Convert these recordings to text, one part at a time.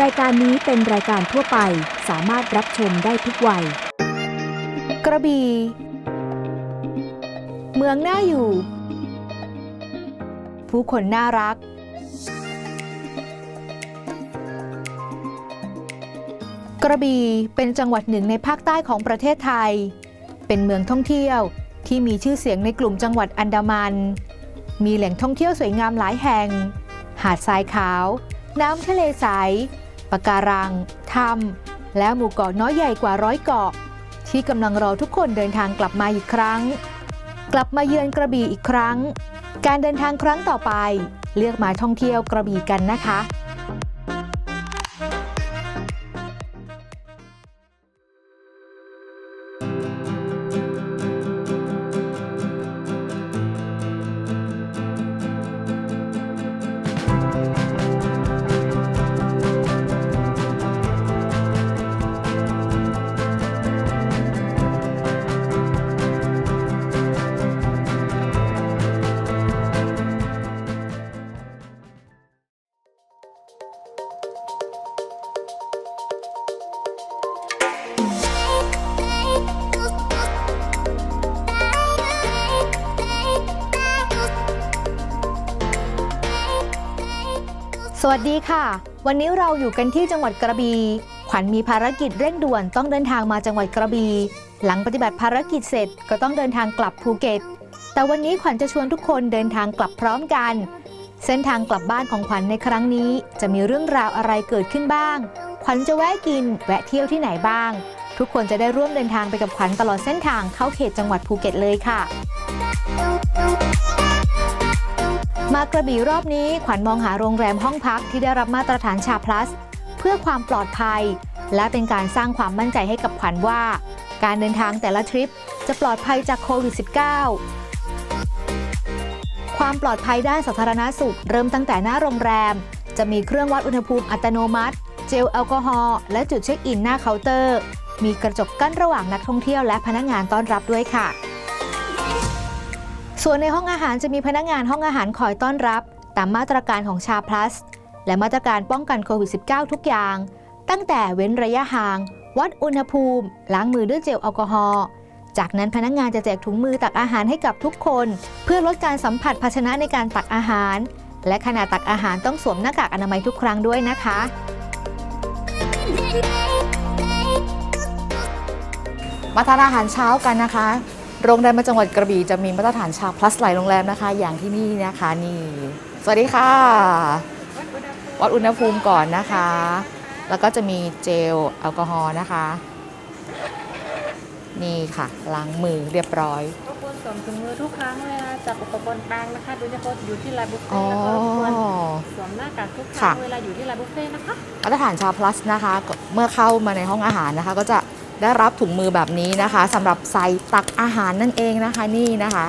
รายการนี้เป็นรายการทั่วไปสามารถรับชมได้ทุกวัย กระบี่ เมืองน่าอยู่ ผู้คนน่ารัก กระบี่เป็นจังหวัดหนึ่งในภาคใต้ของประเทศไทย เป็นเมืองท่องเที่ยวที่มีชื่อเสียงในกลุ่มจังหวัดอันดามัน มีแหล่งท่องเที่ยวสวยงามหลายแห่ง หาดทรายขาว น้ำทะเลใส ปะการัง ถ้ำและหมู่เกาะน้อยใหญ่กว่าร้อยเกาะ ที่กำลังรอทุกคนเดินทางกลับมาอีกครั้ง กลับมาเยือนกระบี่อีกครั้ง การเดินทางครั้งต่อไป เลือกมาท่องเที่ยวกระบี่กันนะคะ วัสดีค่ะ วันนี้เราอยู่กันที่จังหวัดกระบี่ขวัญมีภารกิจเร่งด่วนต้องเดินทางมาจังหวัดกระบี่หลังปฏิบัติภารกิจเสร็จก็ต้องเดินทางกลับภูเก็ต แต่วันนี้ขวัญจะชวนทุกคนเดินทางกลับพร้อมกัน เส้นทางกลับบ้านของขวัญในครั้งนี้ จะมีเรื่องราวอะไรเกิดขึ้นบ้าง ขวัญจะแวะกิน แวะเที่ยวที่ไหนบ้าง ทุกคนจะได้ร่วมเดินทางไปกับขวัญตลอดเส้นทางเข้าเขตจังหวัดภูเก็ตเลยค่ะ มากระบี่รอบนี้ขวัญมองหาโรงแรมห้องพักที่ได้รับมาตรฐานชาพลัส เพื่อความปลอดภัย และเป็นการสร้างความมั่นใจให้กับขวัญว่า การเดินทางแต่ละทริปจะปลอดภัยจากโควิด -19 ความปลอดภัยด้านสาธารณสุข เริ่มตั้งแต่หน้าโรงแรม จะมีเครื่องวัดอุณหภูมิอัตโนมัติ เจลแอลกอฮอล์และจุดเช็คอินหน้าเคาน์เตอร์ มีกระจกกั้นระหว่างนักท่องเที่ยวและพนักงานต้อนรับด้วยค่ะ ส่วนในห้องอาหารจะมีพนักงานห้องอาหารคอยต้อนรับ ตามมาตรการของชาพลัส และมาตรการป้องกันโควิด -19 ทุกอย่าง ตั้งแต่เว้นระยะห่าง วัดอุณหภูมิ ล้างมือด้วยเจลแอลกอฮอล์จากนั้นพนักงานจะแจกถุงมือตักอาหารให้กับทุกคน เพื่อลดการสัมผัสภาชนะในการตักอาหาร และขณะตักอาหารต้องสวมหน้ากากอนามัยทุกครั้งด้วยนะคะ มาทานอาหารเช้ากันนะคะ โรงแรมในจังหวัดกระบี่จะมีมาตรฐานชาพลัสหลายโรงแรมนะคะ อย่างที่นี่นะคะนี่สวัสดีค่ะ วัดอุณหภูมิก่อนนะคะ แล้วก็จะมีเจลแอลกอฮอล์นะคะ นี่ค่ะล้างมือเรียบร้อยรบกวนสวมถุงมือทุกครั้งเวลาจับอุปกรณ์กลางนะคะโดยเฉพาะอยู่ที่ลานบุฟอ๋เฟ่อต์แล้วก็รบกวนสวมหน้ากากทุกครั้งค่ะเวลาอยู่ที่ลานบุฟเฟ่ต์นะคะมาตรฐานชาพลัสนะคะก็เมื่อเข้ามาในห้องอาหารนะคะ ก็จะ ได้รับถุงมือแบบนี้นะคะสำหรับใส่ตักอาหารนั่นเองนะคะนี่นะคะ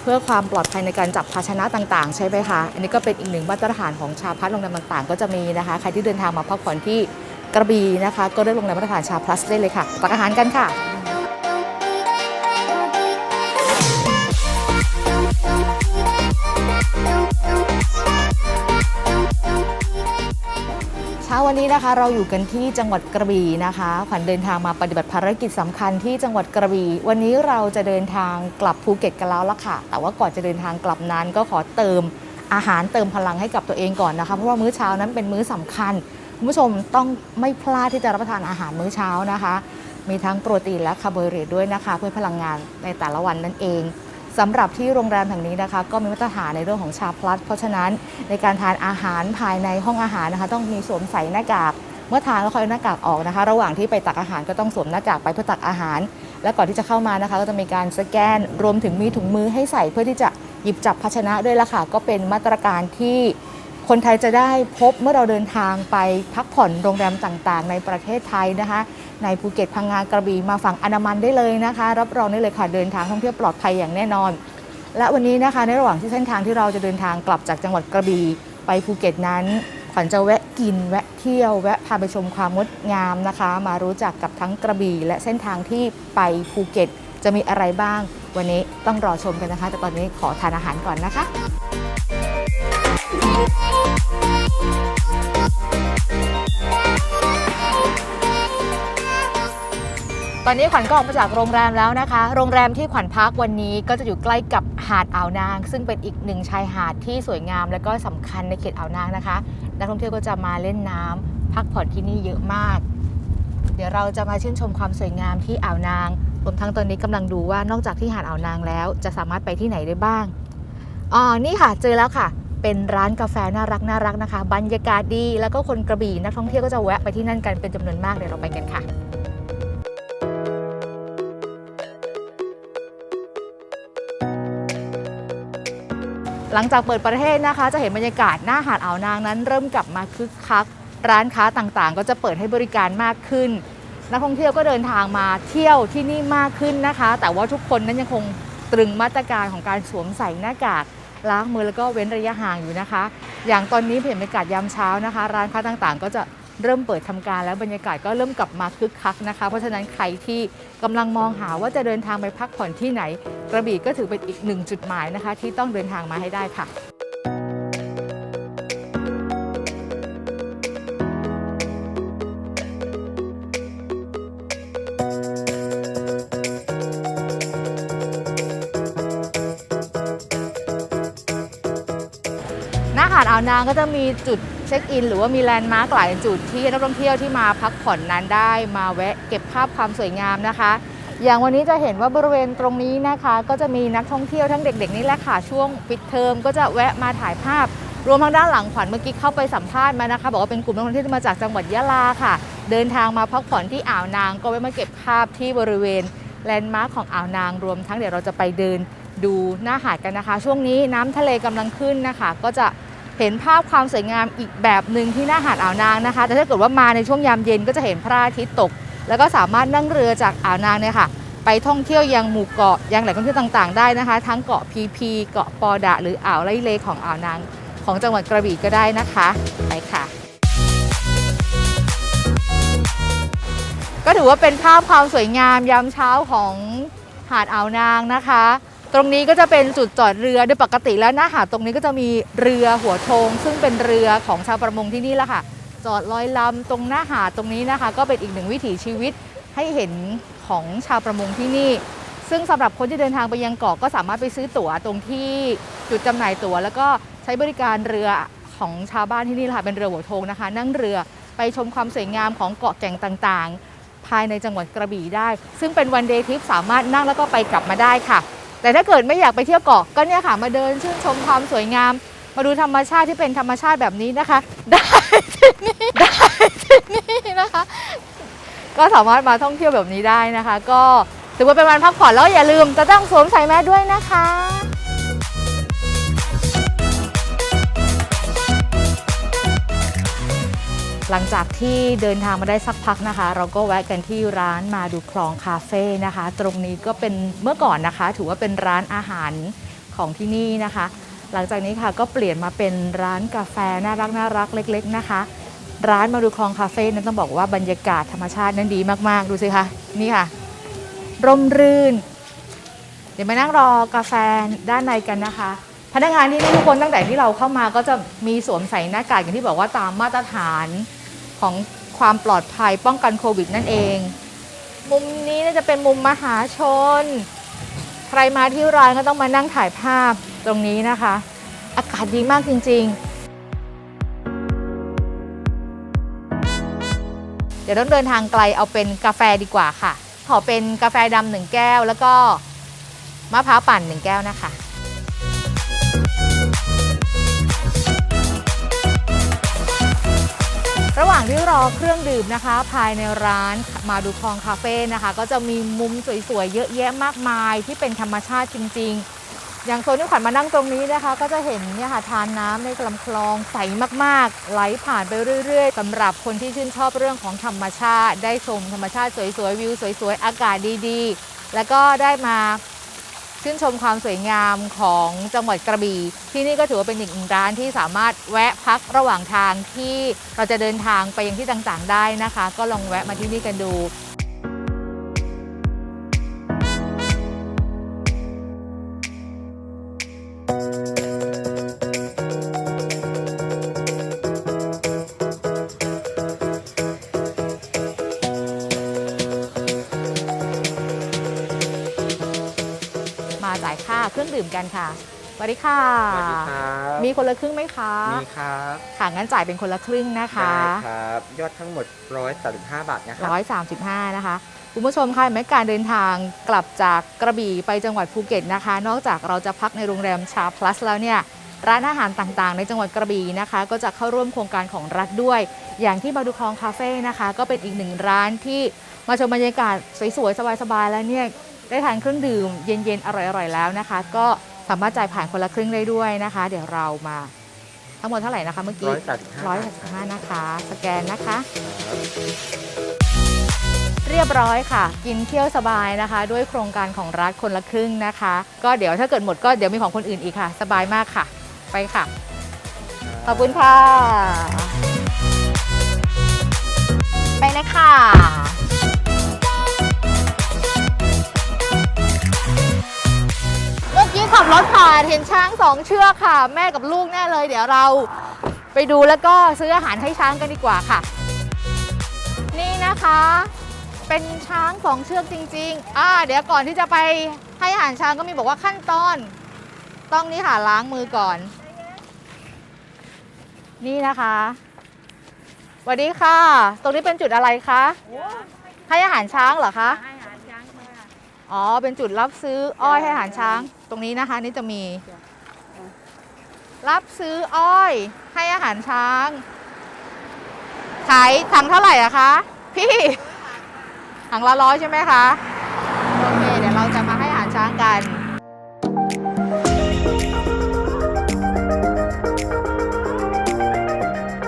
เพื่อความปลอดภัยในการจับภาชนะต่างๆ ใช่ไหมคะ อันนี้ก็เป็นอีกหนึ่งมาตรฐานของชาพัฒโรงแรมต่างๆ ก็จะมีนะคะ ใครที่เดินทางมาพักผ่อนที่กระบี่นะคะ ก็ได้โรงแรมมาตรฐานชาพลัสได้เลยค่ะตักอาหารกันค่ะ ช้าวันนี้นะคะเราอยู่กันที่จังหวัดกระบี่นะคะขวัญเดินทางมาปฏิบัติภารกิจสำคัญที่จังหวัดกระบี่วันนี้เราจะเดินทางกลับภูเก็ตกันแล้วละค่ะ แต่ว่าก่อนจะเดินทางกลับนั้นก็ขอเติมอาหารเติมพลังให้กับตัวเองก่อนนะคะ เพราะว่ามื้อเช้านั้นเป็นมื้อสำคัญคุณผู้ชมต้องไม่พลาดที่จะรับประทานอาหารมื้อเช้านะคะ มีทั้งโปรตีนและคาร์โบไฮเดรตด้วยนะคะ เพื่อพลังงานในแต่ละวันนั่นเอง สำหรับที่โรงแรมแห่งนี้นะคะ ก็มีมาตรฐานในเรื่องของชาพลัส เพราะฉะนั้นในการทานอาหารภายในห้องอาหารนะคะ ต้องมีสวมใส่หน้ากาก เมื่อทานก็ค่อยหน้ากากออกนะคะ ระหว่างที่ไปตักอาหารก็ต้องสวมหน้ากากไปเพื่อตักอาหาร และก่อนที่จะเข้ามานะคะ ก็จะมีการสแกนรวมถึงมีถุงมือให้ใส่เพื่อที่จะหยิบจับภาชนะด้วยละค่ะก็เป็นมาตรการที่คนไทยจะได้พบเมื่อเราเดินทางไปพักผ่อนโรงแรมต่างๆ ในประเทศไทยนะคะ ในภูเก็ตพังงากระบี่มาฝั่งอนดามันได้เลยนะคะ รับรองได้เลยค่ะเดินทางท่องเที่ยวปลอดภัยอย่างแน่นอน และวันนี้นะคะในระหว่างที่เส้นทางที่เราจะเดินทางกลับจากจังหวัดกระบี่ไปภูเก็ตนั้นขวัญจะแวะกินแวะเที่ยวแวะพาไปชมความงดงามนะคะ มารู้จักกับทั้งกระบี่และเส้นทางที่ไปภูเก็ต จะมีอะไรบ้าง วันนี้ต้องรอชมกันนะคะ แต่ตอนนี้ขอทานอาหารก่อนนะคะ อนนี้ขวัญก็ออกมาจากโรงแรมแล้วนะคะ โรงแรมที่ขวัญพักวันนี้ก็จะอยู่ใกล้กับหาดอ่าวนาง ซึ่งเป็นอีกหนึ่งชายหาดที่สวยงาม และก็สำคัญในเขตอ่าวนางนะคะ นักท่องเที่ยวก็จะมาเล่นน้ำพักผ่อนที่นี่เยอะมาก เดี๋ยวเราจะมาชื่นชมความสวยงามที่อ่าวนางรวมทั้งตอนนี้กำลังดูว่านอกจากที่หาดอ่าวนางแล้ว จะสามารถไปที่ไหนได้บ้างอ๋อนี่ค่ะเจอแล้วค่ะ เป็นร้านกาแฟน่ารักน่ารักนะคะ บรรยากาศดี แล้วก็คนกระบี่นักท่องเที่ยวก็จะแวะไปที่นั่นกันเป็นจำนวนมากเดี๋ยวเราไปกันค่ะ หลังจากเปิดประเทศนะคะ จะเห็นบรรยากาศหน้าหาดอ่าวนางนั้น เริ่มกลับมาคึกคัก ร้านค้าต่างๆ ก็จะเปิดให้บริการมากขึ้น นักท่องเที่ยวก็เดินทางมาเที่ยวที่นี่มากขึ้นนะคะ แต่ว่าทุกคนนั้นยังคงตรึงมาตรการของการสวมใส่หน้ากากล้างมือแล้วก็เว้นระยะห่างอยู่นะคะ อย่างตอนนี้เห็นบรรยากาศยามเช้านะคะ ร้านค้าต่างๆ ก็จะ เริ่มเปิดทำการแล้วบรรยากาศก็เริ่มกลับมาคึกคักนะคะ เพราะฉะนั้นใครที่กำลังมองหาว่าจะเดินทางไปพักผ่อนที่ไหน กระบี่ก็ถือเป็นอีกหนึ่งจุดหมายนะคะ ที่ต้องเดินทางมาให้ได้ค่ะหน้าหาดอ่าวนางก็จะมีจุด เช็คอิน หรือว่ามีแลนด์มาร์กหลายจุดที่นักท่องเที่ยวที่มาพักผ่อนนั้นได้มาแวะเก็บภาพความสวยงามนะคะ อย่างวันนี้จะเห็นว่าบริเวณตรงนี้นะคะ ก็จะมีนักท่องเที่ยวทั้งเด็ก ๆ นี่แหละค่ะช่วงปิดเทอมก็จะแวะมาถ่ายภาพ รวมทางด้านหลังขวัญเมื่อกี้เข้าไปสัมภาษณ์มานะคะ บอกว่าเป็นกลุ่มนักท่องเที่ยวที่มาจากจังหวัดยะลาค่ะ เดินทางมาพักผ่อนที่อ่าวนาง ก็แวะมาเก็บภาพที่บริเวณแลนด์มาร์คของอ่าวนางรวมทั้งเดี๋ยวเราจะไปเดินดูหน้าหาดกันนะคะ ช่วงนี้น้ำทะเลกำลังขึ้นนะคะ ก็จะ เห็นภาพความสวยงามอีกแบบหนึ่งที่หน้าหาดอ่าวนางนะคะ แต่ถ้าเกิดว่ามาในช่วงยามเย็นก็จะเห็นพระอาทิตย์ตก แล้วก็สามารถนั่งเรือจากอ่าวนางเนี่ยค่ะ ไปท่องเที่ยวยังหมู่เกาะยังแหล่งท่องเที่ยวต่างๆ ได้นะคะ ทั้งเกาะพีพีเกาะปอดะ หรืออ่าวไร่เลของอ่าวนาง ของจังหวัดกระบี่ก็ได้นะคะ ไปค่ะก็ถือว่าเป็นภาพความสวยงามยามเช้าของหาดอ่าวนางนะคะ ตรงนี้ก็จะเป็นจุดจอดเรือโดยปกติแล้วหน้าหาดตรงนี้ก็จะมีเรือหัวโทง ซึ่งเป็นเรือของชาวประมงที่นี่แหละค่ะ จอดลอยลำตรงหน้าหาดตรงนี้นะคะ ก็เป็นอีกหนึ่งวิถีชีวิตให้เห็นของชาวประมงที่นี่ ซึ่งสำหรับคนที่เดินทางไปยังเกาะก็สามารถไปซื้อตั๋วตรงที่จุดจำหน่ายตั๋ว แล้วก็ใช้บริการเรือของชาวบ้านที่นี่ค่ะเป็นเรือหัวโทงนะคะ นั่งเรือไปชมความสวยงามของเกาะแก่งต่างๆ ภายในจังหวัดกระบี่ได้ ซึ่งเป็นวันเดย์ทริปสามารถนั่งแล้วก็ไปกลับมาได้ค่ะ แต่ถ้าเกิดไม่อยากไปเที่ยวเกาะก็เนี่ยค่ะมาเดินชื่นชมความสวยงาม มาดูธรรมชาติที่เป็นธรรมชาติแบบนี้นะคะ ได้ที่นี่ได้ที่นี่นะคะ ก็สามารถมาท่องเที่ยวแบบนี้ได้นะคะ ก็ถือว่าเป็นวันพักผ่อนแล้วอย่าลืมจะต้องสวมใส่แมสด้วยนะคะ หลังจากที่เดินทางมาได้สักพักนะคะ เราก็แวะกันที่ร้านมาดูคลองคาเฟ่นะคะ ตรงนี้ก็เป็นเมื่อก่อนนะคะ ถือว่าเป็นร้านอาหารของที่นี่นะคะ หลังจากนี้ค่ะก็เปลี่ยนมาเป็นร้านกาแฟน่ารักน่ารักเล็ก ๆนะคะ ร้านมาดูคลองคาเฟ่นั้นต้องบอกว่าบรรยากาศธรรมชาตินั้นดีมากๆดูสิคะนี่ค่ะ ร่มรื่น เดี๋ยวมานั่งรอกาแฟด้านในกันนะคะพนักงานที่นี่ทุกคนตั้งแต่ที่เราเข้ามาก็จะมีสวมใส่หน้ากากอย่างที่บอกว่าตามมาตรฐาน ของความปลอดภัยป้องกันโควิดนั่นเอง มุมนี้น่าจะเป็นมุมมหาชน ใครมาที่ร้านก็ต้องมานั่งถ่ายภาพตรงนี้นะคะ อากาศดีมากจริง ๆ เดี๋ยวต้องเดินทางไกลเอาเป็นกาแฟดีกว่าค่ะ ขอเป็นกาแฟดำหนึ่งแก้วแล้วก็มะพร้าวปั่นหนึ่งแก้วนะคะ ระหว่างที่รอเครื่องดื่มนะคะ ภายในร้านมาดูคลองคาเฟ่นะคะ ก็จะมีมุมสวยๆ เยอะแยะมากมายที่เป็นธรรมชาติจริง ๆ อย่างโซนที่ขวัญมานั่งตรงนี้นะคะ ก็จะเห็นเนี่ยค่ะทานน้ำในลำคลองใสมากๆ ไหลผ่านไปเรื่อย ๆสำหรับคนที่ชื่นชอบเรื่องของธรรมชาติ ได้ชมธรรมชาติสวยๆวิวสวยๆอากาศดีๆ แล้วก็ได้มา ชื่นชมความสวยงามของจังหวัดกระบี่ ที่นี่ก็ถือว่าเป็นอีกหนึ่งร้านที่สามารถแวะพักระหว่างทางที่เราจะเดินทางไปยังที่ต่างๆ ได้นะคะ ก็ลองแวะมาที่นี่กันดู ดื่มกันค่ะสวัสดีค่ะ สวัสดีครับมีคนละครึ่งไหมคะมีครับค่ะงั้นจ่ายเป็นคนละครึ่งนะคะได้ครับ ยอดทั้งหมด 135 บาทนะครับ135นะคะคุณผู้ชมคะแม้การเดินทางกลับจากกระบี่ไปจังหวัดภูเก็ตนะคะ นอกจากเราจะพักในโรงแรมชาพลัสแล้วเนี่ยร้านอาหารต่างๆ ในจังหวัดกระบี่นะคะ ก็จะเข้าร่วมโครงการของรัฐด้วย อย่างที่บาดูคลองคาเฟ่นะคะ ก็เป็นอีกหนึ่งร้านที่มาชมบรรยากาศสวยๆสบายๆแล้วเนี่ย ได้ทานเครื่องดื่มเย็นๆ อร่อยๆ แล้วนะคะ ก็สามารถจ่ายผ่านคนละครึ่งได้ด้วยนะคะ เดี๋ยวเรามา ทั้งหมดเท่าไหร่นะคะเมื่อกี้135ร้อยสิบห้านะคะ สแกนนะคะ เรียบร้อยค่ะ กินเที่ยวสบายนะคะ ด้วยโครงการของรัฐคนละครึ่งนะคะ ก็เดี๋ยวถ้าเกิดหมดก็เดี๋ยวมีของคนอื่นอีกค่ะ สบายมากค่ะ ไปค่ะ ขอบคุณค่ะ ไปเลยค่ะ รถผ่านเห็นช้างสองเชือกค่ะ แม่กับลูกแน่เลย เดี๋ยวเราไปดูแล้วก็ซื้ออาหารให้ช้างกันดีกว่าค่ะ นี่นะคะ เป็นช้างสองเชือกจริงๆอ่าเดี๋ยวก่อนที่จะไปให้อาหารช้างก็มีบอกว่าขั้นตอน ต้องนี่ค่ะล้างมือก่อน นี่นะคะสวัสดีค่ะ ตรงนี้เป็นจุดอะไรคะให้อาหารช้างเหรอคะให้อาหารช้างค่ะอ๋อเป็นจุดรับซื้ออ้อยให้อาหารช้าง ตรงนี้นะคะนี่จะมีรับซื้ออ้อย ให้อาหารช้าง ขายถังเท่าไหร่อะคะ พี่ถังละร้อยใช่ไหมคะ โอเค เดี๋ยวเราจะมาให้อาหารช้างกัน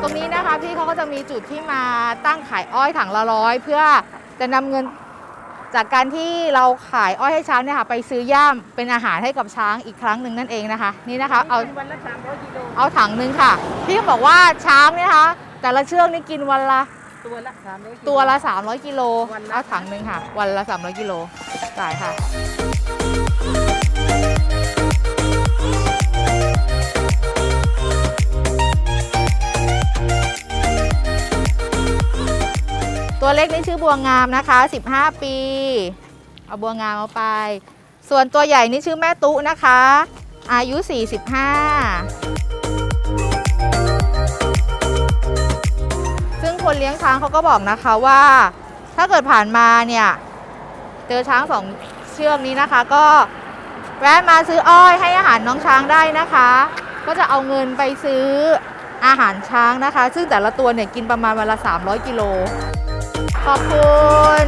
ตรงนี้นะคะพี่เขาก็จะมีจุดที่มาตั้งขายอ้อยถังละร้อยเพื่อจะนำเงิน จากการที่เราขายอ้อยให้ช้างเนี่ยค่ะไปซื้อย่ามเป็นอาหารให้กับช้างอีกครั้งหนึ่งนั่นเองนะคะ นี่นะคะเอาวันละสามร้อยกิโลเอาถังหนึ่งค่ะพี่ก็บอกว่าช้างเนี่ยนะคะแต่ละเชือกนี่กินวันละตัวละสามร้อยตัวละ300กิโลวันละเอาถังหนึ่งค่ะ วันละ300กิโลจ่ายค่ะ ตัวเล็กนี่ชื่อบัวงามนะคะ 15 ปี เอาบัวงามเอาไป ส่วนตัวใหญ่นี่ชื่อแม่ตุ๊นะคะ อายุ 45 ซึ่งคนเลี้ยงช้างเขาก็บอกนะคะว่า ถ้าเกิดผ่านมาเนี่ย เจอช้างสองเชือกนี้นะคะ ก็แวะมาซื้ออ้อยให้อาหารน้องช้างได้นะคะ ก็จะเอาเงินไปซื้ออาหารช้างนะคะ ซึ่งแต่ละตัวเนี่ยกินประมาณวันละ 300 กิโล ขอบคุณ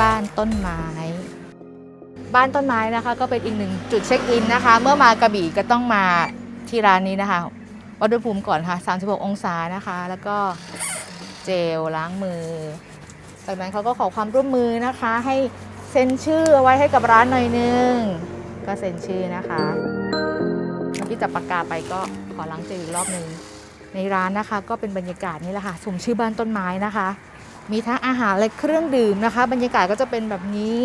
บ้านต้นไม้ บ้านต้นไม้นะคะก็เป็นอีกหนึ่งจุดเช็คอินนะคะ เมื่อมากระบี่ก็ต้องมาที่ร้านนี้นะคะวัดอุณหภูมิก่อนค่ะ 36 องศานะคะ แล้วก็เจลล้างมือ จากนั้นเขาก็ขอความร่วมมือนะคะ ให้ เซ็นชื่อเอาไว้ให้กับร้านหน่อยนึง ก็เซ็นชื่อนะคะเมื่อกี้จับปากกาไปก็ขอล้างเจลอีกรอบหนึ่งในร้านนะคะ ก็เป็นบรรยากาศนี่แหละค่ะสมชื่อบ้านต้นไม้นะคะ มีทั้งอาหารและเครื่องดื่มนะคะ บรรยากาศก็จะเป็นแบบนี้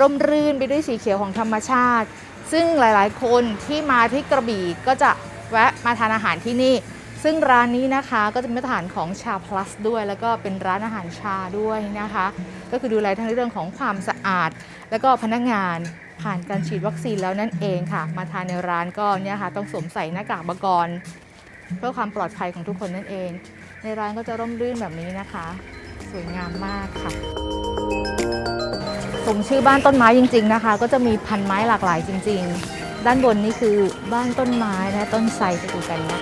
ร่มรื่นไปด้วยสีเขียวของธรรมชาติ ซึ่งหลายๆ คนที่มาที่กระบี่ก็จะแวะมาทานอาหารที่นี่ ซึ่งร้านนี้นะคะก็จะมาตรฐานของชา plus ด้วย แล้วก็เป็นร้านอาหารชาด้วยนะคะ ก็คือดูแลทั้งเรื่องของความสะอาด แล้วก็พนักงานผ่านการฉีดวัคซีนแล้วนั่นเองค่ะ มาทานในร้านก็เนี่ยค่ะต้องสวมใส่หน้ากากบกรเพื่อความปลอดภัยของทุกคนนั่นเอง ในร้านก็จะร่มรื่นแบบนี้นะคะ สวยงามมากค่ะสมชื่อบ้านต้นไม้จริง ๆนะคะ ก็จะมีพันไม้หลากหลายจริง ๆ ด้านบนนี่คือบ้านต้นไม้นะต้นไทรไปดูกันนะ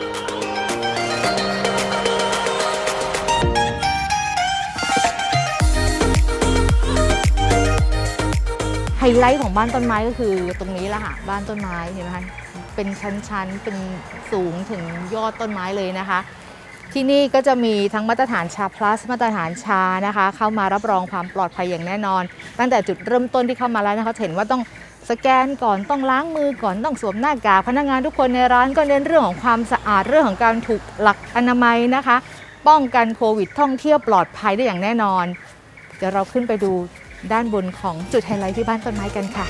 ไฮไลท์ของบ้านต้นไม้ก็คือตรงนี้แหละค่ะบ้านต้นไม้เห็นไหมคะเป็นชั้นๆเป็นสูงถึงยอดต้นไม้เลยนะคะ ที่นี่ก็จะมีทั้งมาตรฐานชา plus มาตรฐานชานะคะ เข้ามารับรองความปลอดภัยอย่างแน่นอน ตั้งแต่จุดเริ่มต้นที่เข้ามาแล้วนะคะเห็นว่าต้องสแกนก่อนต้องล้างมือก่อนต้องสวมหน้ากากพนักงานทุกคนในร้านก็เน้นเรื่องของความสะอาดเรื่องของการถูกหลักอนามัยนะคะ ป้องกันโควิดท่องเที่ยวปลอดภัยได้อย่างแน่นอน เดี๋ยวเราขึ้นไปดู ด้านบนของจุดไฮไลท์ที่บ้านต้นไม้กันค่ะ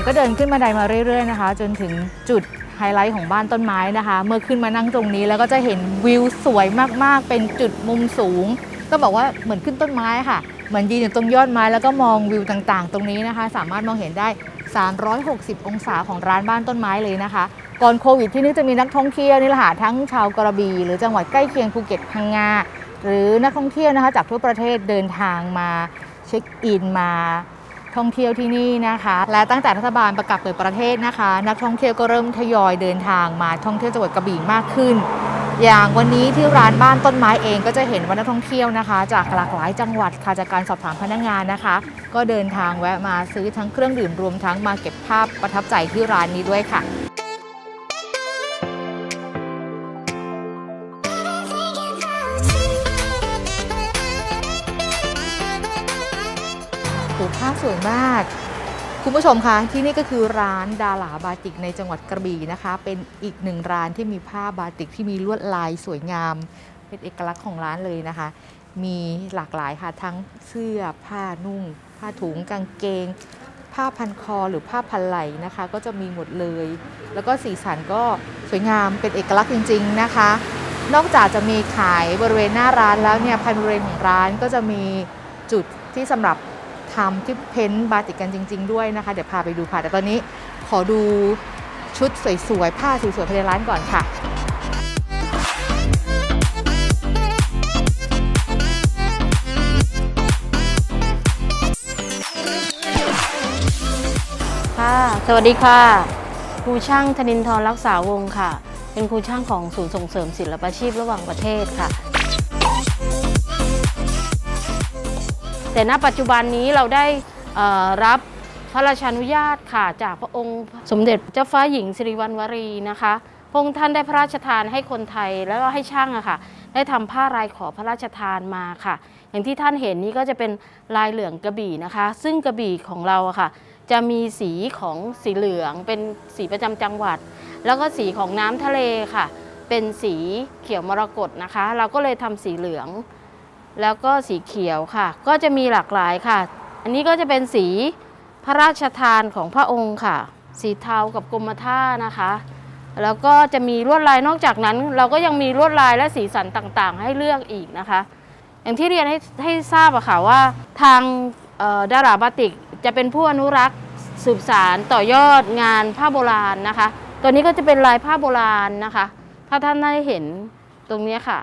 มก็เดินขึ้นบันไดมาเรื่อยๆนะคะ จนถึงจุดไฮไลท์ของบ้านต้นไม้นะคะ เมื่อขึ้นมานั่งตรงนี้แล้วก็จะเห็นวิวสวยมากๆ เป็นจุดมุมสูง ก็บอกว่าเหมือนขึ้นต้นไม้ค่ะ เหมือนยืนอยู่ตรงยอดไม้แล้วก็มองวิวต่างๆ ตรงนี้นะคะ สามารถมองเห็นได้ 360 องศาของร้านบ้านต้นไม้เลยนะคะ ก่อนโควิดที่นี่จะมีนักท่องเที่ยวนี่แหละค่ะทั้งชาวกระบี่หรือจังหวัดใกล้เคียงภูเก็ตพังงา หรือนักท่องเที่ยวนะคะจากทั่วประเทศเดินทางมาเช็คอินมาท่องเที่ยวที่นี่นะคะ และตั้งแต่รัฐบาลประกาศเปิดประเทศนะคะ นักท่องเที่ยวก็เริ่มทยอยเดินทางมาท่องเที่ยวจังหวัดกระบี่มากขึ้น อย่างวันนี้ที่ร้านบ้านต้นไม้เองก็จะเห็นว่านักท่องเที่ยวนะคะ จากหลากหลายจังหวัดค่ะจากการสอบถามพนักงานนะคะ ก็เดินทางแวะมาซื้อทั้งเครื่องดื่มรวมทั้งมาเก็บภาพประทับใจที่ร้านนี้ด้วยค่ะ สวยมาก คุณผู้ชมคะที่นี่ก็คือร้านดาหลาบาติกในจังหวัดกระบี่นะคะ เป็นอีกหนึ่งร้านที่มีผ้าบาติกที่มีลวดลายสวยงาม เป็นเอกลักษณ์ของร้านเลยนะคะ มีหลากหลายค่ะทั้งเสื้อผ้านุ่ง ผ้าถุงกางเกง ผ้าพันคอหรือผ้าพันไหล่นะคะ ก็จะมีหมดเลย แล้วก็สีสันก็สวยงามเป็นเอกลักษณ์จริง ๆนะคะนอกจากจะมีขายบริเวณหน้าร้านแล้วเนี่ยภายในบริเวณของร้านก็จะมีจุดที่สำหรับ ทำที่เพ้นท์บาติกกันจริง ๆ ด้วยนะคะ เดี๋ยวพาไปดูค่ะ แต่ตอนนี้ขอดูชุดสวยๆ ผ้าสวยๆภายในร้านก่อนค่ะค่ะสวัสดีค่ะ ครูช่างธนินทรรักษาวงศ์ค่ะ เป็นครูช่างของศูนย์ส่งเสริมศิลปาชีพระหว่างประเทศค่ะ แต่ณปัจจุบันนี้เราได้รับพระราชานุญาตค่ะจากพระองค์สมเด็จเจ้าฟ้าหญิงสิริวัณวรีนะคะพระองค์ท่านได้พระราชทานให้คนไทยแล้วก็ให้ช่างอะค่ะ ได้ทำผ้าลายขอพระราชทานมาค่ะ อย่างที่ท่านเห็นนี้ก็จะเป็นลายเหลืองกระบี่นะคะ ซึ่งกระบี่ของเราอะค่ะ จะมีสีของสีเหลืองเป็นสีประจำจังหวัด แล้วก็สีของน้ำทะเลค่ะ เป็นสีเขียวมรกตนะคะ เราก็เลยทำสีเหลือง แล้วก็สีเขียวค่ะ ก็จะมีหลากหลายค่ะ อันนี้ก็จะเป็นสีพระราชทานของพระองค์ค่ะ สีเทากับกรมท่านะคะ แล้วก็จะมีลวดลายนอกจากนั้น เราก็ยังมีลวดลายและสีสันต่างๆ ให้เลือกอีกนะคะ อย่างที่เรียนให้ให้ทราบอะค่ะว่าทางดาราบาติกจะเป็นผู้อนุรักษ์สืบสารต่อยอดงานผ้าโบราณนะคะ ตัวนี้ก็จะเป็นลายผ้าโบราณนะคะ ถ้าท่านได้เห็นตรงนี้ค่ะ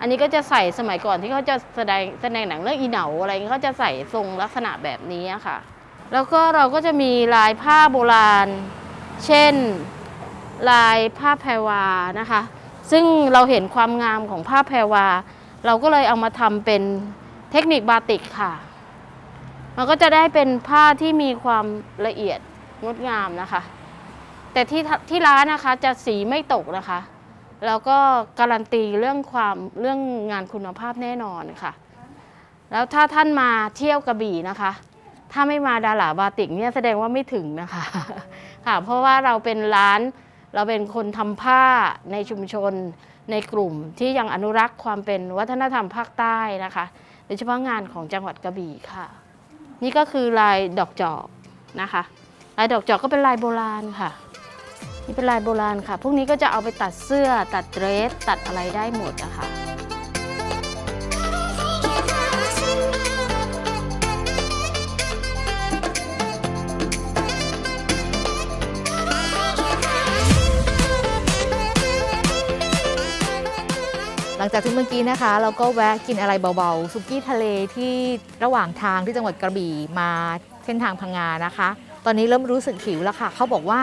อันนี้ก็จะใส่สมัยก่อนที่เขาจะแสดงแสดงหนังเรื่องอีเหนาอะไรเงี้เขาจะใส่ทรงลักษณะแบบนี้ค่ะ แล้วก็เราก็จะมีลายผ้าโบราณ เช่น ลายผ้าแพรวานะคะ ซึ่งเราเห็นความงามของผ้าแพรวา เราก็เลยเอามาทำเป็นเทคนิคบาติกค่ะ มันก็จะได้เป็นผ้าที่มีความละเอียดงดงามนะคะ แต่ที่ที่ร้านนะคะจะสีไม่ตกนะคะ แล้วก็การันตีเรื่องความเรื่องงานคุณภาพแน่นอนค่ะ แล้วถ้าท่านมาเที่ยวกระบี่นะคะ ถ้าไม่มาดาราบาติกเนี่ยแสดงว่าไม่ถึงนะคะ ค่ะ เพราะว่าเราเป็นร้านเราเป็นคนทำผ้าในชุมชนในกลุ่มที่ยังอนุรักษ์ความเป็นวัฒนธรรมภาคใต้นะคะโดยเฉพาะงานของจังหวัดกระบี่ค่ะ นี่ก็คือลายดอกจอกนะคะ ลายดอกจอกก็เป็นลายโบราณค่ะ นี่เป็นลายโบราณค่ะ พวกนี้ก็จะเอาไปตัดเสื้อ ตัดเดรส ตัดอะไรได้หมดนะคะหลังจากที่เมื่อกี้นะคะ เราก็แวะกินอะไรเบาๆซุกี้ทะเลที่ระหว่างทางที่จังหวัดกระบี่มาเส้นทางพังงานะคะ ตอนนี้เริ่มรู้สึกหิวแล้วค่ะ เขาบอกว่า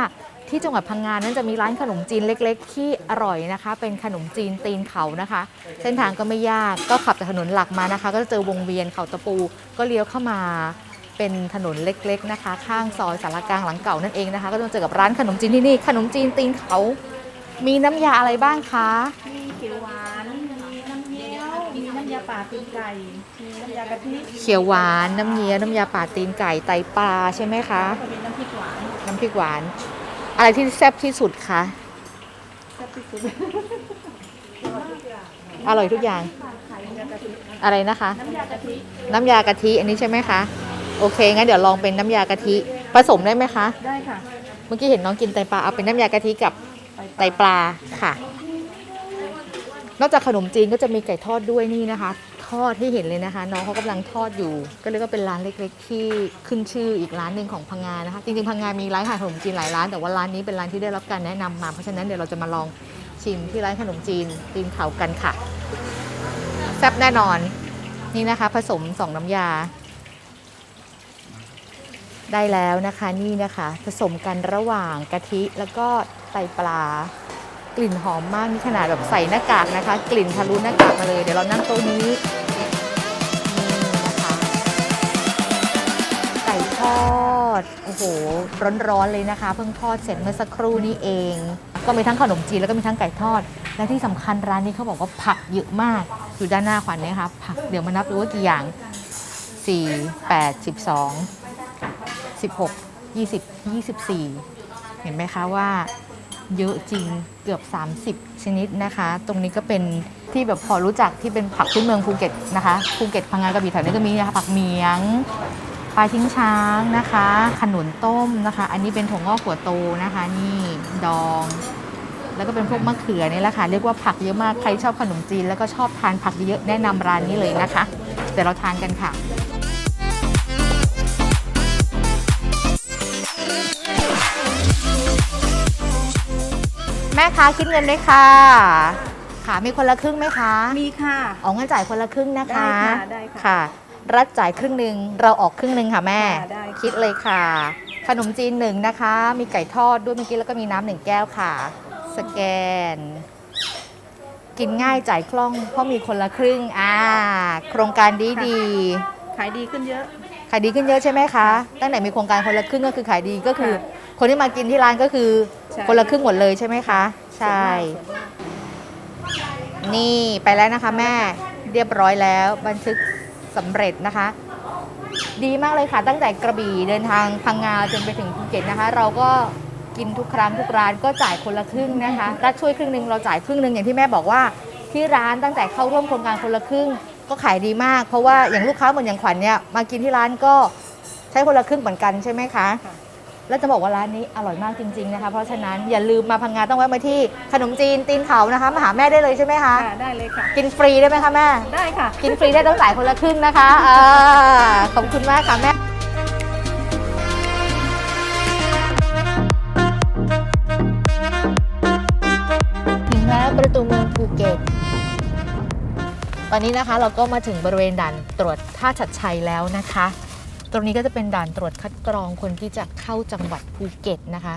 ที่จังหวัดพังงานั้นจะมีร้านขนมจีนเล็ก ๆ ที่อร่อยนะคะ เป็นขนมจีนตีนเขานะคะ เส้นทางก็ไม่ยากก็ขับจากถนนหลักมานะคะ ก็จะเจอวงเวียนเขาตะปู ก็เลี้ยวเข้ามาเป็นถนนเล็ก ๆนะคะ ข้างซอยสารกลางหลังเก่านั่นเองนะคะ ก็จะเจอกับร้านขนมจีนที่นี่ ขนมจีนตีนเขา มีน้ำยาอะไรบ้างคะมีเขียวหวานมีน้ำเงี้ยวมีน้ำยาป่าตีนไก่มีน้ำยากะทิเขียวหวานน้ำเงี้ยวน้ำยาป่าตีนไก่ไตปลาใช่ไหมคะแล้วก็มีน้ำพริกหวานน้ำพริกหวาน อะไรที่แซ่บที่สุดคะแซ่บที่สุดอร่อยทุกอย่าง อะไรนะคะน้ำยากะทิน้ำยากะทิอันนี้ใช่ไหมคะ โอเค งั้นเดี๋ยวลองเป็นน้ำยากะทินผสมได้ไหมคะ ได้ค่ะ เมื่อกี้เห็นน้องกินไตปลา เอาเป็นน้ำยากะทิกับไตปลาค่ะ นอกจากขนมจีนก็จะมีไก่ทอดด้วยนี่นะคะ ทอดที่เห็นเลยนะคะ น้องเขากำลังทอดอยู่ ก็เรียกว่าเป็นร้านเล็ก ๆ ที่ขึ้นชื่ออีกร้านหนึ่งของพังงานะคะ จริงๆพังงามีร้านขายขนมจีนหลายร้านแต่ว่าร้านนี้เป็นร้านที่ได้รับการแนะนำมาเพราะฉะนั้นเดี๋ยวเราจะมาลองชิมที่ร้านขนมจีนตีนเขากันค่ะแซ่บแน่นอนนี่นะคะ ผสมสองน้ำยา ได้แล้วนะคะนี่นะคะ ผสมกันระหว่างกะทิแล้วก็ไตปลากลิ่นหอมมากนี่ขนาดแบบใส่หน้ากากนะคะ กลิ่นทะลุหน้ากากมาเลย เดี๋ยวเรานั่งโต๊ะนี้ ทอด โอ้โห ร้อนๆเลยนะคะ เพิ่งทอดเสร็จเมื่อสักครู่นี้เอง ก็มีทั้งขนมจีนแล้วก็มีทั้งไก่ทอด และที่สำคัญร้านนี้เขาบอกว่าผักเยอะมากอยู่ด้านหน้าขวัญเนี่ยค่ะผักเดี๋ยวมานับดูว่ากี่อย่าง 4 8 12 16 20 24 เห็นไหมคะว่าเยอะจริงเกือบ 30 ชนิดนะคะ ตรงนี้ก็เป็นที่แบบพอรู้จักที่เป็นผักพื้นเมืองภูเก็ตนะคะภูเก็ตพังงานกระบี่แถวนี้ก็มีนะคะผักเมียง ปลาทิ้งช้างนะคะ ขนุนต้มนะคะ อันนี้เป็นถั่วงอกหัวโตนะคะ นี่ดอง แล้วก็เป็นพวกมะเขือนี่แหละค่ะ เรียกว่าผักเยอะมาก ใครชอบขนมจีน แล้วก็ชอบทานผักเยอะๆแนะนำร้านนี้เลยนะคะเดี๋ยวเราทานกันค่ะแม่คะคิดเงินด้วยค่ะ ค่ะ มีคนละครึ่งไหมคะ มีค่ะ อ๋องั้นจ่ายคนละครึ่งนะคะ ได้ค่ะ ได้ค่ะค่ะ รัฐจ่ายครึ่งหนึ่งเราออกครึ่งหนึ่งค่ะแม่ ค่ะได้ค่ะ คิดเลยค่ะ ขนมจีนหนึ่งนะคะ มีไก่ทอดด้วยเมื่อกี้แล้วก็มีน้ำหนึ่งแก้วค่ะ สแกน กินง่ายจ่ายคล่องเพราะมีคนละครึ่งอ่าโครงการดีดีๆ ขายดีขึ้นเยอะ ขายดีขึ้นเยอะใช่ไหมคะ ตั้งแต่มีโครงการคนละครึ่งก็คือขายดีก็คือ คนที่มากินที่ร้านก็คือใช่ คนละครึ่งหมดเลยใช่ไหมคะ ใช่ นี่ไปแล้วนะคะแม่ เรียบร้อยแล้ว บันทึก สำเร็จนะคะ ดีมากเลยค่ะ ตั้งแต่กระบี่เดินทางพังงาจนไปถึงภูเก็ตนะคะ เราก็กินทุกครั้งทุกร้านก็จ่ายคนละครึ่งนะคะรัฐช่วยครึ่งหนึ่งเราจ่ายครึ่งหนึ่งอย่างที่แม่บอกว่า ที่ร้านตั้งแต่เข้าร่วมโครงการคนละครึ่ง ก็ขายดีมาก เพราะว่าอย่างลูกค้าเหมือนอย่างขวัญเนี่ยมากินที่ร้านก็ใช้คนละครึ่งเหมือนกันใช่ไหมคะค่ะ แล้วจะบอกว่าร้านนี้อร่อยมากจริง ๆนะคะ เพราะฉะนั้นอย่าลืมมาพังงาต้องแวะมาที่ขนมจีนตีนเขานะคะ มาหาแม่ได้เลยใช่ไหมคะ ค่ะได้เลยค่ะ กินฟรีได้ไหมคะแม่ ได้ค่ะ กินฟรีได้ต้องจ่ายคนละครึ่งนะคะอ่าขอบคุณมากค่ะแม่ถึงแล้วประตูเมืองภูเก็ต ตอนนี้นะคะเราก็มาถึงบริเวณด่านตรวจท่าชัดชัยแล้วนะคะ ตรงนี้ก็จะเป็นด่านตรวจคัดกรองคนที่จะเข้าจังหวัดภูเก็ตนะคะ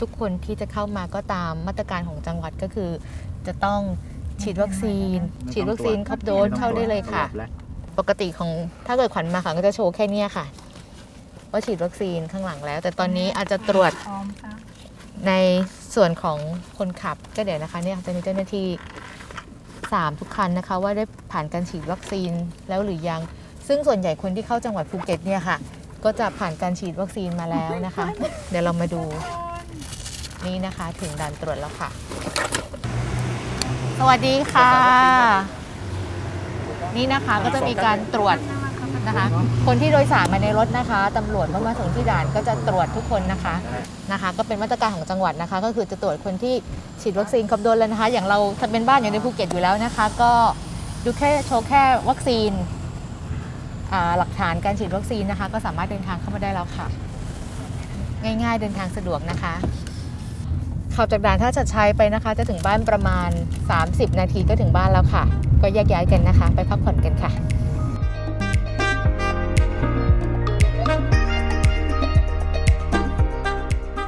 ทุกคนที่จะเข้ามาก็ตามมาตรการของจังหวัดก็คือ จะต้องฉีดวัคซีน ฉีดวัคซีนครบโดสเข้าได้เลยค่ะ ปกติของถ้าเกิดขวัญมาค่ะก็จะโชว์แค่เนี้ยค่ะว่าฉีดวัคซีนข้างหลังแล้ว แต่ตอนนี้อาจจะตรวจพร้อมค่ะในส่วนของคนขับก็เดี๋ยวนะคะเนี่ยจะมีเจ้าหน้าที่สามทุกคันนะคะ ว่าได้ผ่านการฉีดวัคซีนแล้วหรือยัง ซึ่งส่วนใหญ่คนที่เข้าจังหวัดภูเก็ตเนี่ยค่ะ ก็จะผ่านการฉีดวัคซีนมาแล้วนะคะ เดี๋ยวเรามาดูนี่นะคะถึงด่านตรวจแล้วค่ะ สวัสดีค่ะ นี่นะคะก็จะมีการตรวจนะคะ คนที่โดยสารมาในรถนะคะตำรวจเมื่อมาถึงที่ด่านก็จะตรวจทุกคนนะคะนะคะ ก็เป็นมาตรการของจังหวัดนะคะ ก็คือจะตรวจคนที่ฉีดวัคซีนครบโดสแล้วนะคะ อย่างเราถ้าเป็นบ้านอยู่ในภูเก็ตอยู่แล้วนะคะ ก็ดูแค่โชว์แค่วัคซีน หลักฐานการฉีดวัคซีนนะคะ ก็สามารถเดินทางเข้ามาได้แล้วค่ะ ง่ายๆเดินทางสะดวกนะคะขับจากด่านท่าชัดชัยไปนะคะ จะถึงบ้านประมาณ 30 นาทีก็ถึงบ้านแล้วค่ะ ก็แยกย้ายกันนะคะ ไปพักผ่อนกันค่ะ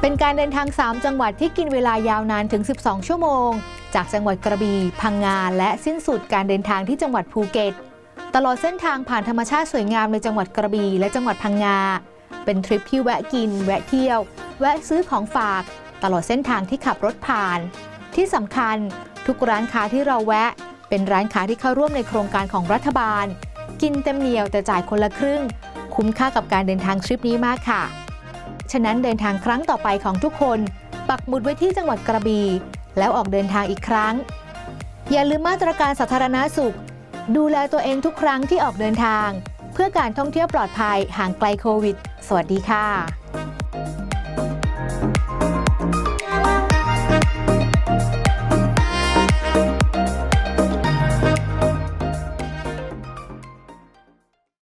เป็นการเดินทาง 3 จังหวัดที่กินเวลายาวนานถึง 12 ชั่วโมง จากจังหวัดกระบี่พังงาและสิ้นสุดการเดินทางที่จังหวัดภูเก็ต ตลอดเส้นทางผ่านธรรมชาติสวยงามในจังหวัดกระบี่และจังหวัดพังงา เป็นทริปที่แวะกิน แวะเที่ยว แวะซื้อของฝาก ตลอดเส้นทางที่ขับรถผ่าน ที่สำคัญทุกร้านค้าที่เราแวะ เป็นร้านค้าที่เข้าร่วมในโครงการของรัฐบาล กินเต็มเหนียวแต่จ่ายคนละครึ่ง คุ้มค่ากับการเดินทางทริปนี้มากค่ะ ฉะนั้นเดินทางครั้งต่อไปของทุกคน ปักหมุดไว้ที่จังหวัดกระบี่แล้วออกเดินทางอีกครั้ง อย่าลืมมาตรการสาธารณาสุข ดูแลตัวเองทุกครั้งที่ออกเดินทาง เพื่อการท่องเที่ยวปลอดภัยห่างไกลโควิด สวัสดีค่ะ